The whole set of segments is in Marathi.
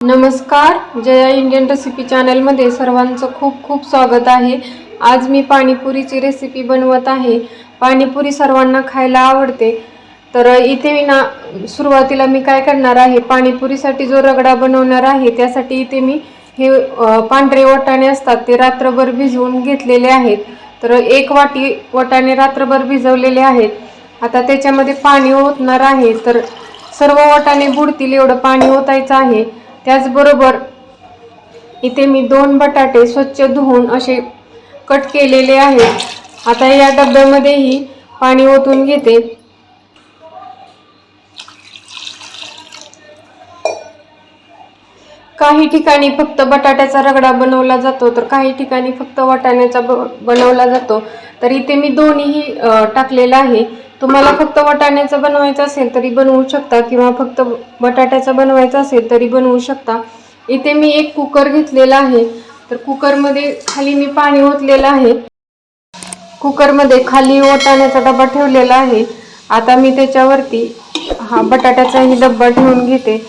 नमस्कार जया इंडियन रेसिपी चॅनलमध्ये सर्वांचं खूप खूप स्वागत आहे. आज मी पाणीपुरीची रेसिपी बनवत आहे. पाणीपुरी सर्वांना खायला आवडते. तर इथे मी ना सुरुवातीला मी काय करणार आहे पाणीपुरीसाठी जो रगडा बनवणार आहे त्यासाठी इथे मी हे पांढरे वटाणे असतात ते रात्रभर भिजवून घेतलेले आहेत. तर एक वाटी वटाणे रात्रभर भिजवलेले आहेत. आता त्याच्यामध्ये पाणी ओतणार आहे. तर सर्व वटाणे बुडतील एवढं पाणी ओतायचं आहे. त्याचबरोबर इथे मी दोन बटाटे स्वच्छ धुवून असे कट केलेले आहेत. आता या डब्यामध्येही पाणी ओतून घेते. काही ठिकाणी फक्त बटाट्याचा रगडा बनवला जातो तर काही ठिकाणी फक्त वाटाण्याचा बनवला जातो. तर इथे मी दोन्हीही टाकलेला टाकलेलं आहे. तुम्हाला फक्त वटाण्याचं बनवायचं असेल तरी बनवू शकता किंवा फक्त बटाट्याचं बनवायचं असेल तरी बनवू शकता. इथे मी एक कुकर घेतलेला आहे. तर कुकरमध्ये खाली मी पाणी ओतलेलं आहे. कुकरमध्ये खाली वटाण्याचा डबा ठेवलेला आहे. आता मी त्याच्यावरती हा बटाट्याचाही डब्बा ठेवून घेते.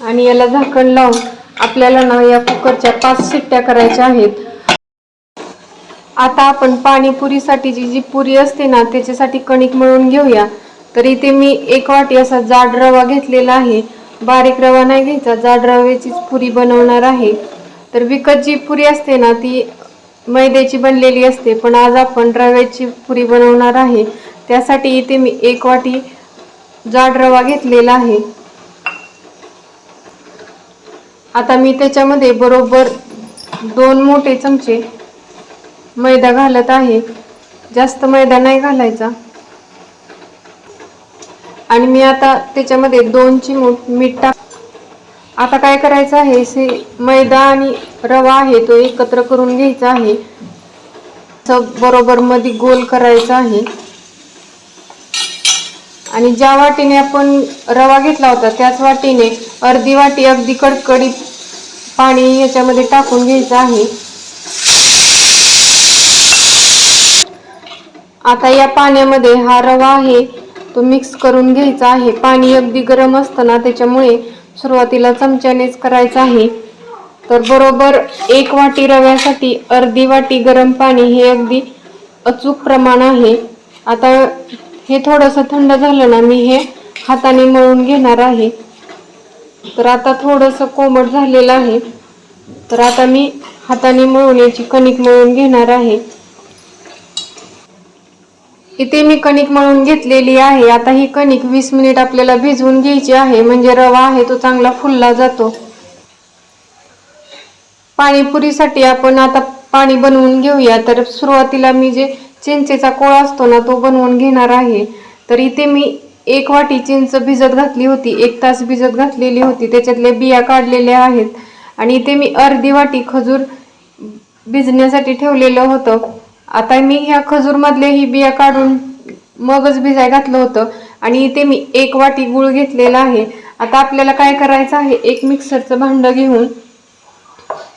आणि याला झाकण लावून आपल्याला ना या कुकरच्या पाच शिट्ट्या करायच्या आहेत. आता आपण पाणीपुरीसाठी जी जी पुरी असते ना त्याच्यासाठी कणिक मळून घेऊया. तर इथे मी एक वाटी असा जाड रवा घेतलेला आहे. बारीक रवा नाही घ्यायचा जाड रव्याचीच पुरी बनवणार आहे. तर विकत जी पुरी असते ना ती मैद्याची बनलेली असते पण आज आपण रव्याची पुरी बनवणार आहे. त्यासाठी इथे मी एक वाटी जाड रवा घेतलेला आहे. आता मी त्याच्यामध्ये बरोबर दोन मोठे चमचे मैदा घालत आहे. जास्त मैदा नाही घालायचा. आणि मी आता त्याच्यामध्ये दोन चिमूट मीठ टाक आता काय करायचं आहे? से मैदा आणि रवा आहे तो एकत्र करून घ्यायचा आहे. असं बरोबर मध्ये गोल करायचा आहे. आणि ज्या वाटीने आपण रवा घेतला होता त्याच वाटीने अर्धी वाटी अगदी कडकडीत पाणी याच्यामध्ये टाकून घ्यायचं आहे. आता या पाण्यामध्ये हा रवा आहे. तो मिक्स करून घ्यायचा आहे. पाणी अगदी गरम असतं ना त्याच्यामुळे सुरुवातीला चमच्यानेच करायचं आहे. तर बरोबर एक वाटी रव्यासाठी अर्धी वाटी गरम पाणी हे अगदी अचूक प्रमाण आहे. आता हे थोडंसं थंड झालं ना मी हे हाताने मळून घेणार आहे. तर आता थोडंसं कोमट झालेलं आहे. तर आता मी हाताने मळून याची कणिक मळून घेणार आहे. इथे मी कणिक मळून घेतलेली आहे. आता ही कणिक वीस मिनिट आपल्याला भिजवून घ्यायची आहे. म्हणजे रवा आहे तो चांगला फुलला जातो. पाणीपुरीसाठी आपण आता पाणी बनवून घेऊया. तर सुरुवातीला मी जे चिंचेचा कोळा असतो ना तो बनवून घेणार आहे. तर इथे मी एक वाटी चिंच भिजत घातली होती. एक तास भिजत घातलेली होती. त्याच्यातल्या बिया काढलेल्या आहेत. आणि इथे मी अर्धी वाटी खजूर भिजण्यासाठी ठेवलेलं होतं. आता मी ह्या खजूरमधले ही बिया काढून मगच भिजाय घातलं होतं आणि इथे मी एक वाटी गुळ घेतलेला आहे. आता आपल्याला काय करायचं आहे? एक मिक्सरचं भांडं घेऊन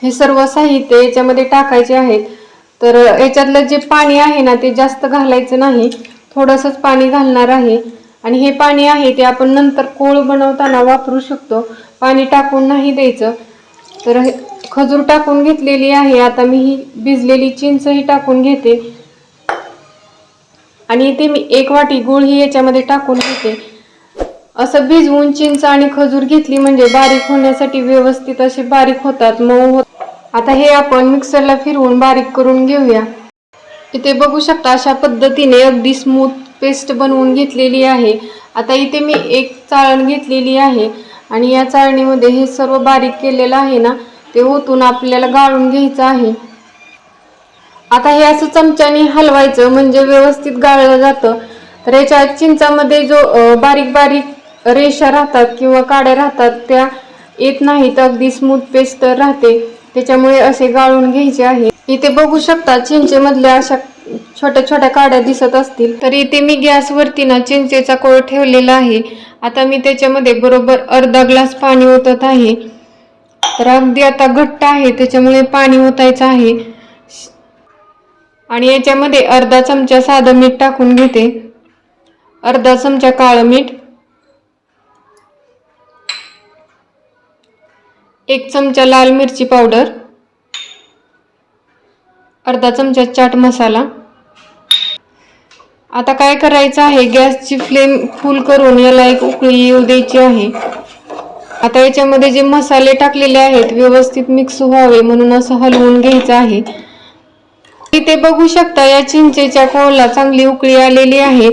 हे सर्व साहित्य याच्यामध्ये टाकायचे आहेत तर याच्यातलं जे पाणी आहे ना ते जास्त घालायचं नाही. थोडंसंच पाणी घालणार आहे. आणि हे पाणी आहे ते आपण नंतर कोळ बनवताना वापरू शकतो. पाणी टाकून नाही द्यायचं. तर हे खजूर टाकून घेतलेली आहे. आता मी ही भिजलेली चिंचही टाकून घेते. आणि इथे मी एक वाटी गुळ ही याच्यामध्ये टाकून घेते. असं भिजवून चिंच आणि खजूर घेतली म्हणजे बारीक होण्यासाठी व्यवस्थित असे बारीक होतात मऊ होत आता हे आपण मिक्सरला फिरवून बारीक करून घेऊया. इथे बघू शकता अशा पद्धतीने अगदी स्मूथ पेस्ट बनवून घेतलेली आहे. आता इथे मी एक चाळण घेतलेली आहे. आणि या चाळणीमध्ये हे सर्व बारीक केलेलं आहे ना ते ओतून आपल्याला गाळून घ्यायचं आहे. आता हे असं चमच्याने हलवायचं म्हणजे व्यवस्थित गाळलं जातं. तर याच्या चिंचामध्ये जो बारीक बारीक रेषा राहतात किंवा काड्या राहतात त्या येत नाहीत. अगदी स्मूथ पेस्ट राहते. त्याच्यामुळे असे गाळून घ्यायचे आहे. इथे बघू शकता चिंचेमधल्या अशा छोट्या छोट्या काड्या दिसत असतील. तर इथे मी गॅसवरती ना चिंचेचा कोळ ठेवलेला आहे. आता मी त्याच्यामध्ये बरोबर अर्धा ग्लास पाणी ओतत आहे. तर अगदी आता घट्ट आहे त्याच्यामुळे पाणी ओतायचं आहे. आणि याच्यामध्ये अर्धा चमचा साधं मीठ टाकून घेते. अर्धा चमचा काळं मीठ. एक चमचा लाल मिरची पावडर. अर्धा चमचा चाट मसाला. आता काय करायचं आहे गॅसची फ्लेम फुल करून याला एक उकळी येऊ द्यायची आहे. आता याच्यामध्ये जे मसाले टाकलेले आहेत व्यवस्थित मिक्स व्हावे म्हणून असं हलवून घ्यायचं आहे. इथे बघू शकता या चिंचेच्या कोळला चांगली उकळी आलेली आहे.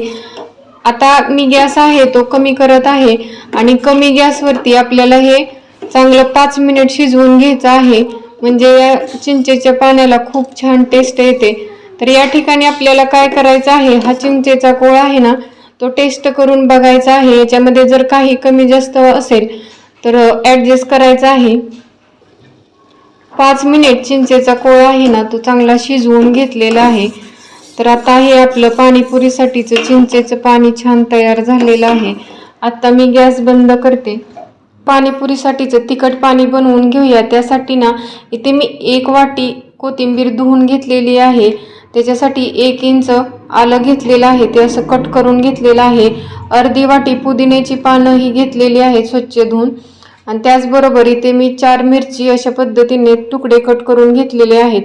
आता मी गॅस आहे तो कमी करत आहे. आणि कमी गॅसवरती आपल्याला हे चांगलं पाच मिनिट शिजवून घ्यायचं आहे. म्हणजे या चिंचेच्या पाण्याला खूप छान टेस्ट येते. तर या ठिकाणी आपल्याला काय करायचं आहे हा चिंचेचा कोळ आहे ना तो टेस्ट करून बघायचा आहे. याच्यामध्ये जर काही कमी जास्त असेल तर ॲडजस्ट करायचा आहे. पाच मिनिट चिंचेचा कोळ आहे ना तो चांगला शिजवून घेतलेला आहे. तर आता हे आपलं पाणीपुरीसाठीचं चिंचेचं पाणी छान तयार झालेलं आहे. आत्ता मी गॅस बंद करते. पाणीपुरीसाठीचं तिखट पाणी बनवून घेऊया. त्यासाठी ना इथे मी एक वाटी कोथिंबीर धुवून घेतलेली आहे. त्याच्यासाठी एक इंच आलं घेतलेलं आहे. ते असं कट करून घेतलेलं आहे. अर्धी वाटी पुदिन्याची पानं ही घेतलेली आहेत स्वच्छ धुवून. आणि त्याचबरोबर इथे मी चार मिरची अशा पद्धतीने तुकडे कट करून घेतलेले आहेत.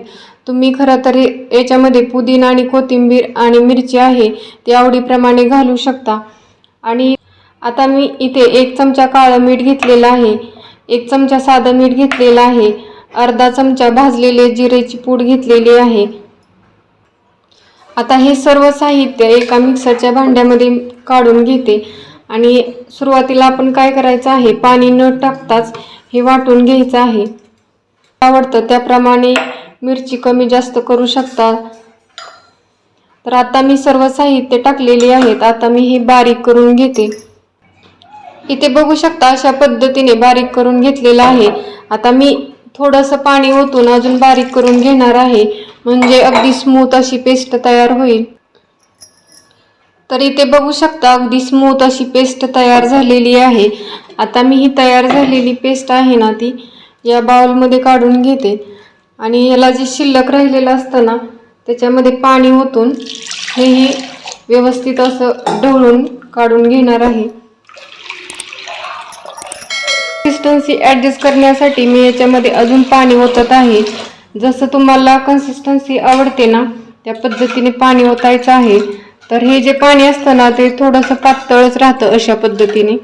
तुम्ही खरं तर याच्यामध्ये पुदिना आणि कोथिंबीर आणि मिरची आहे ते आवडीप्रमाणे घालू शकता. आणि आता मी इथे एक चमचा काळं मीठ घेतलेलं आहे. एक चमचा साधं मीठ घेतलेलं आहे. अर्धा चमचा भाजलेले जिरेची पूड घेतलेली आहे. आता हे सर्व साहित्य एका मिक्सरच्या भांड्यामध्ये काढून घेते. आणि सुरुवातीला आपण काय करायचं आहे? पाणी न टाकताच हे वाटून घ्यायचं आहे. आवडतं त्याप्रमाणे मिरची कमी जास्त करू शकता. तर आता मी सर्व साहित्य टाकलेले आहेत. आता मी हे बारीक करून घेते. इथे बघू शकता अशा पद्धतीने बारीक करून घेतलेलं आहे. आता मी थोडंसं पाणी ओतून अजून बारीक करून घेणार आहे. म्हणजे अगदी स्मूथ अशी पेस्ट तयार होईल. तर इथे बघू शकता अगदी स्मूथ अशी पेस्ट तयार झालेली आहे. आता मी ही तयार झालेली पेस्ट आहे ना ती या बाउलमध्ये काढून घेते. आणि याला जे शिल्लक राहिलेलं असतं ना त्याच्यामध्ये पाणी ओतून हेही व्यवस्थित असं ढवळून काढून घेणार आहे. कन्सिस्टन्सी ॲडजस्ट करण्यासाठी मी याच्यामध्ये अजून पाणी ओतत आहे. जसं तुम्हाला कन्सिस्टन्सी आवडते ना त्या पद्धतीने पाणी ओतायचं आहे. तर हे जे पाणी असतं ना ते थोडंसं पातळच राहतं अशा पद्धतीने.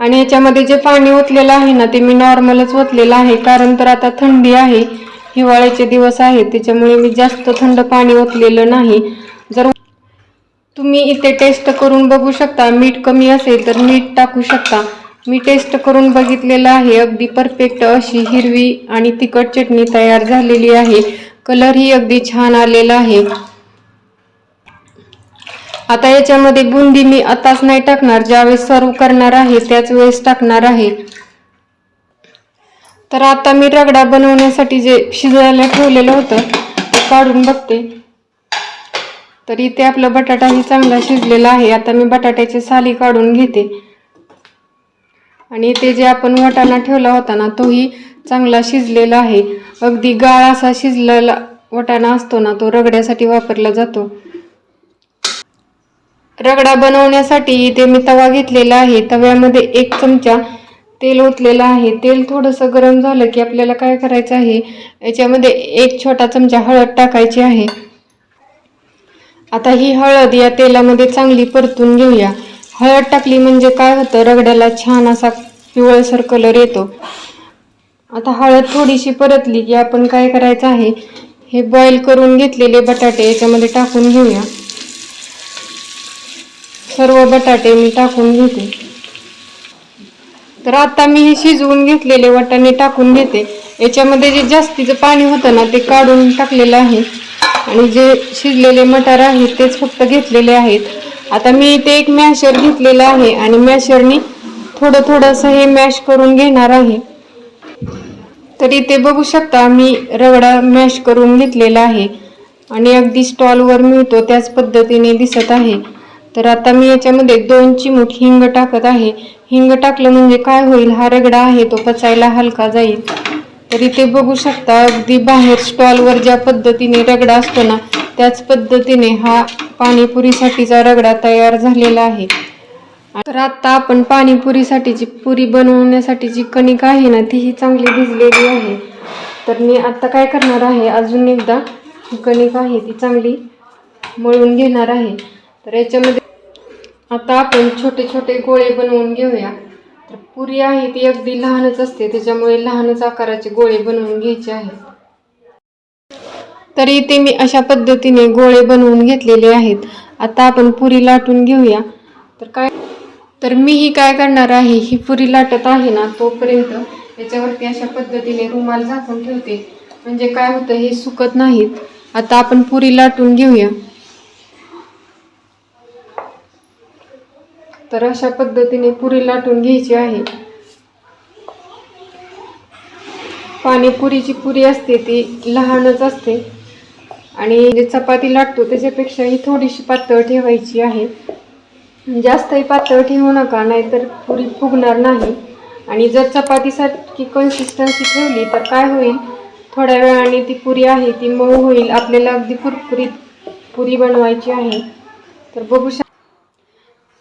आणि याच्यामध्ये जे पाणी ओतलेलं आहे ना ते मी नॉर्मलच ओतलेलं आहे. कारण तर आता थंडी आहे हिवाळ्याचे दिवस आहेत त्याच्यामुळे मी जास्त थंड पाणी ओतलेलं नाही. जर तुम्ही इथे टेस्ट करून बघू शकता मीठ कमी असेल तर मीठ टाकू शकता. मी टेस्ट करून बघितलेलं आहे अगदी परफेक्ट अशी हिरवी आणि तिखट चटणी तयार झालेली आहे. कलर ही अगदी छान आलेला आहे. आता याच्यामध्ये बुंदी मी आताच नाही टाकणार ज्यावेळेस सर्व करणार आहे त्याच वेळेस टाकणार आहे. तर आता मी रगडा बनवण्यासाठी जे शिजायला ठेवलेलं होतं ते काढून बघते. तर इथे आपला बटाटाही चांगला शिजलेला आहे. आता मी बटाट्याची साली काढून घेते. आणि इथे जे आपण वाटाणा ठेवला होता ना तोही चांगला शिजलेला आहे. अगदी गाळ असा शिजलेला वाटाणा असतो ना तो रगड्यासाठी वापरला जातो. रगडा बनवण्यासाठी इथे मी तवा घेतलेला आहे. तव्यामध्ये एक चमचा तेल ओतलेलं आहे. तेल थोडंसं गरम झालं की आपल्याला काय करायचं आहे? याच्यामध्ये एक छोटा चमचा हळद टाकायची आहे. आता ही हळद या तेलामध्ये चांगली परतून घेऊया. हळद टाकली म्हणजे काय होतं? रगड्याला छान असा पिवळसर कलर येतो. आता हळद थोडीशी परतली की आपण काय करायचं आहे? हे बॉईल करून घेतलेले बटाटे याच्यामध्ये टाकून घेऊया. सर्व बटाटे मी टाकून घेते. तर आता मी हे शिजवून घेतलेले वाटाणे टाकून घेते. याच्यामध्ये जे जास्तीचं पाणी होतं ना ते काढून टाकलेलं आहे. आणि जे शिजलेले मटार आहेत तेच फक्त घेतलेले आहेत. आता मी इथे एक मॅशर घेतलेला आहे आणि मॅशरनी थोडं थोडंसं हे मॅश करून घेणार आहे. तर इथे बघू शकता मी रगडा मॅश करून घेतलेला आहे. आणि अगदी स्टॉलवर मिळतो त्याच पद्धतीने दिसत आहे. तर आता मी याच्यामध्ये दोन चिमूट हिंग टाकत आहे. हिंग टाकलं म्हणजे काय होईल? हा रगडा आहे तो पचायला हलका जाईल. तर इथे बघू शकता अगदी बाहेर स्टॉलवर ज्या पद्धतीने रगडा असतो ना त्याच पद्धतीने हा पाणीपुरीसाठीचा रगडा तयार झालेला आहे. तर आता आपण पाणीपुरीसाठीची पुरी बनवण्यासाठीची कणिक आहे ना तीही चांगली भिजलेली आहे. तर मी आता काय करणार आहे? अजून एकदा कणिक आहे ती चांगली मळून घेणार आहे. तर याच्यामध्ये आता आपण छोटे छोटे गोळे बनवून घेऊया. तर पुरी आहे ती अगदी लहानच असते त्याच्यामुळे लहानच आकाराचे गोळे बनवून घ्यायचे आहेत. तर इथे मी अशा पद्धतीने गोळे बनवून घेतलेले आहेत. आता आपण पुरी लाटून घेऊया. तर काय तर मी ही काय करणार आहे ही पुरी लाटत आहे ना तोपर्यंत याच्यावरती अशा पद्धतीने रुमाल झाकून ठेवते. म्हणजे काय होतं हे सुकत नाहीत. आता आपण पुरी लाटून घेऊया. तर अशा पद्धतीने पुरी लाटून घ्यायची आहे. पाणीपुरीची पुरी असते ती लहानच असते. आणि जे चपाती लाटतो त्याच्यापेक्षा ही थोडीशी पातळ ठेवायची आहे. जास्तही पातळ ठेवू नका नाहीतर पुरी फुगणार नाही. आणि जर चपातीसारखी कन्सिस्टन्सी ठेवली तर काय होईल? थोड्या वेळाने ती पुरी आहे ती मऊ होईल. आपल्याला अगदी कुरकुरीत पुरी बनवायची आहे. तर बघू शक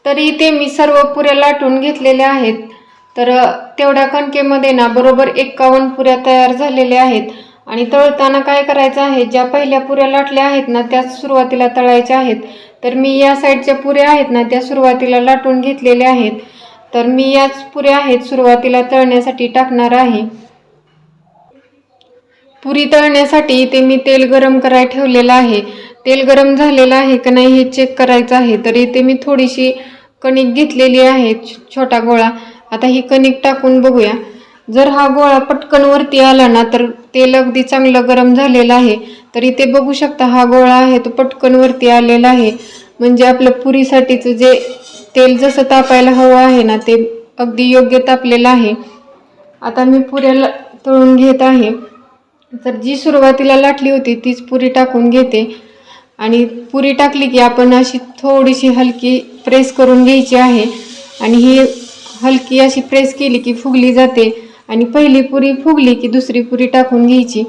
तरी इथे मी सर्व पुऱ्या लाटून घेतलेल्या आहेत. तर तेवढ्या कणकेमध्ये ना बरोबर एकावन्न पुऱ्या तयार झालेल्या आहेत. आणि तळताना काय करायचं आहे ज्या पहिल्या पुऱ्या लाटल्या आहेत ना त्याच सुरुवातीला तळायच्या आहेत. तर मी या साईडच्या पुऱ्या आहेत ना त्या सुरुवातीला लाटून घेतलेल्या आहेत. तर मी याच पुऱ्या आहेत सुरुवातीला तळण्यासाठी टाकणार आहे. पुरी तळण्यासाठी इथे मी तेल गरम करायला ठेवलेलं आहे. तेल गरम झालेलं आहे का नाही हे चेक करायचं आहे. तर इथे मी थोडीशी कणिक घेतलेली आहे छोटा गोळा. आता ही कणिक टाकून बघूया. जर हा गोळा पटकन वरती आला ना तर तेल अगदी चांगलं गरम झालेलं आहे. तर इथे बघू शकता हा गोळा आहे तो पटकन वरती आलेला आहे. म्हणजे आपलं पुरीसाठीचं जे तेल जसं तापायला हवं आहे ना ते अगदी योग्य तापलेलं आहे. आता मी पुऱ्याला तळून घेत आहे. तर जी सुरुवातीला लाटली होती तीच पुरी टाकून घेते. आणि पुरी टाकली की आपण अशी थोडीशी हलकी प्रेस करून घ्यायची आहे. आणि ही हलकी अशी प्रेस केली की फुगली जाते. आणि पहिली पुरी फुगली की दुसरी पुरी टाकून घ्यायची.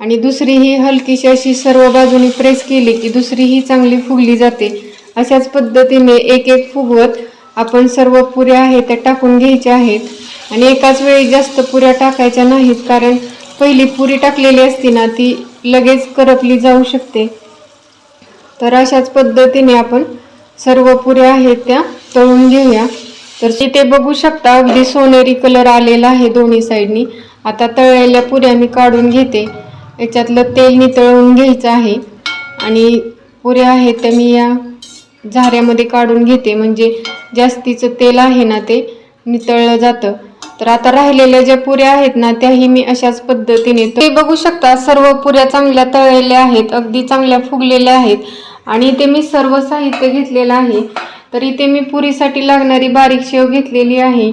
आणि दुसरी ही हलकीशी अशी सर्व बाजूनी प्रेस केली की दुसरी ही चांगली फुगली जाते. अशाच पद्धतीने एक एक फुगवत आपण सर्व पुऱ्या आहेत त्या टाकून घ्यायच्या आहेत. आणि एकाच वेळी जास्त पुऱ्या टाकायच्या नाहीत कारण पहिली पुरी टाकलेली असते ना ती लगेच करपली जाऊ शकते. तर अशाच पद्धतीने आपण सर्व पुऱ्या आहेत त्या तळून घेऊया. तर तिथे बघू शकता अगदी सोनेरी कलर आलेला आहे दोन्ही साईडनी आता तळलेल्या पुऱ्या मी काढून घेते. याच्यातलं तेल नितळून घ्यायचं आहे. आणि पुऱ्या आहेत त्या मी या झाऱ्यामध्ये काढून घेते. म्हणजे जास्तीचं तेल आहे ना ते नितळलं जातं. तर आता राहिलेल्या ज्या पुऱ्या आहेत ना त्याही मी अशाच पद्धतीने ते बघू शकता सर्व पुऱ्या चांगल्या तळलेल्या आहेत अगदी चांगल्या फुगलेल्या आहेत. आणि इथे मी सर्व साहित्य घेतलेलं आहे. तर इथे मी पुरीसाठी लागणारी बारीक शेव घेतलेली आहे.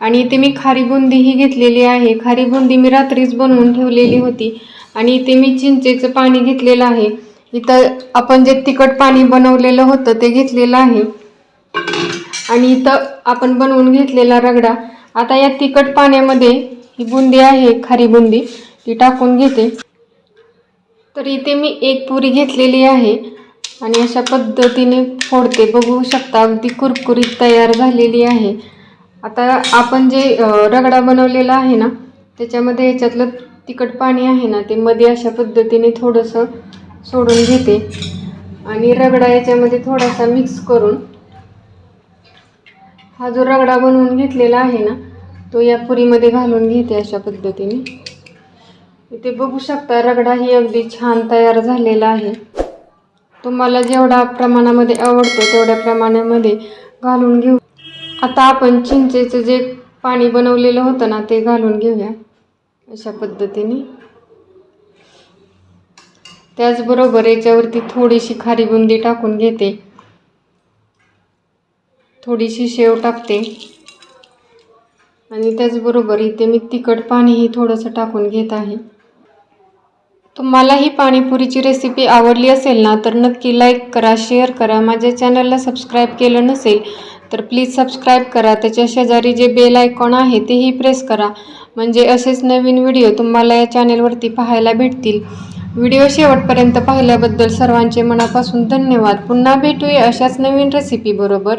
आणि इथे मी खारी बुंदीही घेतलेली आहे. खारी बुंदी मी रात्रीच बनवून ठेवलेली होती. आणि इथे मी चिंचेचं पाणी घेतलेलं आहे. इथं आपण जे तिखट पाणी बनवलेलं होतं ते घेतलेलं आहे. आणि इथं आपण बनवून घेतलेला रगडा. आता या तिखट पाण्यामध्ये ही बुंदी आहे खारी बुंदी ती टाकून घेते. तर इथे मी एक पुरी घेतलेली आहे आणि अशा पद्धतीने फोडते. बघू शकता अगदी कुरकुरीत तयार झालेली आहे. आता आपण जे रगडा बनवलेला आहे ना त्याच्यामध्ये याच्यातलं तिखट पाणी आहे ना ते मध्ये अशा पद्धतीने थोडंसं सोडून घेते. आणि रगडा याच्यामध्ये थोडासा मिक्स करून हा जो रगडा बनवून घेतलेला आहे ना तो या पुरीमध्ये घालून घेते अशा पद्धतीने. इथे बघू शकता रगडा ही अगदी छान तयार झालेला आहे. तुम्हाला जेवढा प्रमाणामध्ये आवडतो तेवढ्या प्रमाणामध्ये घालून घेऊ. आता आपण चिंचेचं जे पाणी बनवलेलं होतं ना ते घालून घेऊया अशा पद्धतीने. त्याचबरोबर याच्यावरती थोडीशी खारी बुंदी टाकून घेते. थोडीशी शेव टाकते. आणि त्याचबरोबर इथे मी तिखट पाणीही थोडंसं टाकून घेत आहे. तुम्हाला ही पाणीपुरीची रेसिपी आवडली असेल ना तर नक्की लाईक करा शेअर करा. माझ्या चॅनलला सबस्क्राईब केलं नसेल तर प्लीज सबस्क्राईब करा. त्याच्या शेजारी जे बेल आयकॉन आहे तेही प्रेस करा. म्हणजे असेच नवीन व्हिडिओ तुम्हाला या चॅनेलवरती पाहायला भेटतील. व्हिडिओ शेवटपर्यंत पाहिल्याबद्दल सर्वांचे मनापासून धन्यवाद. पुन्हा भेटूया अशाच नवीन रेसिपी बरोबर.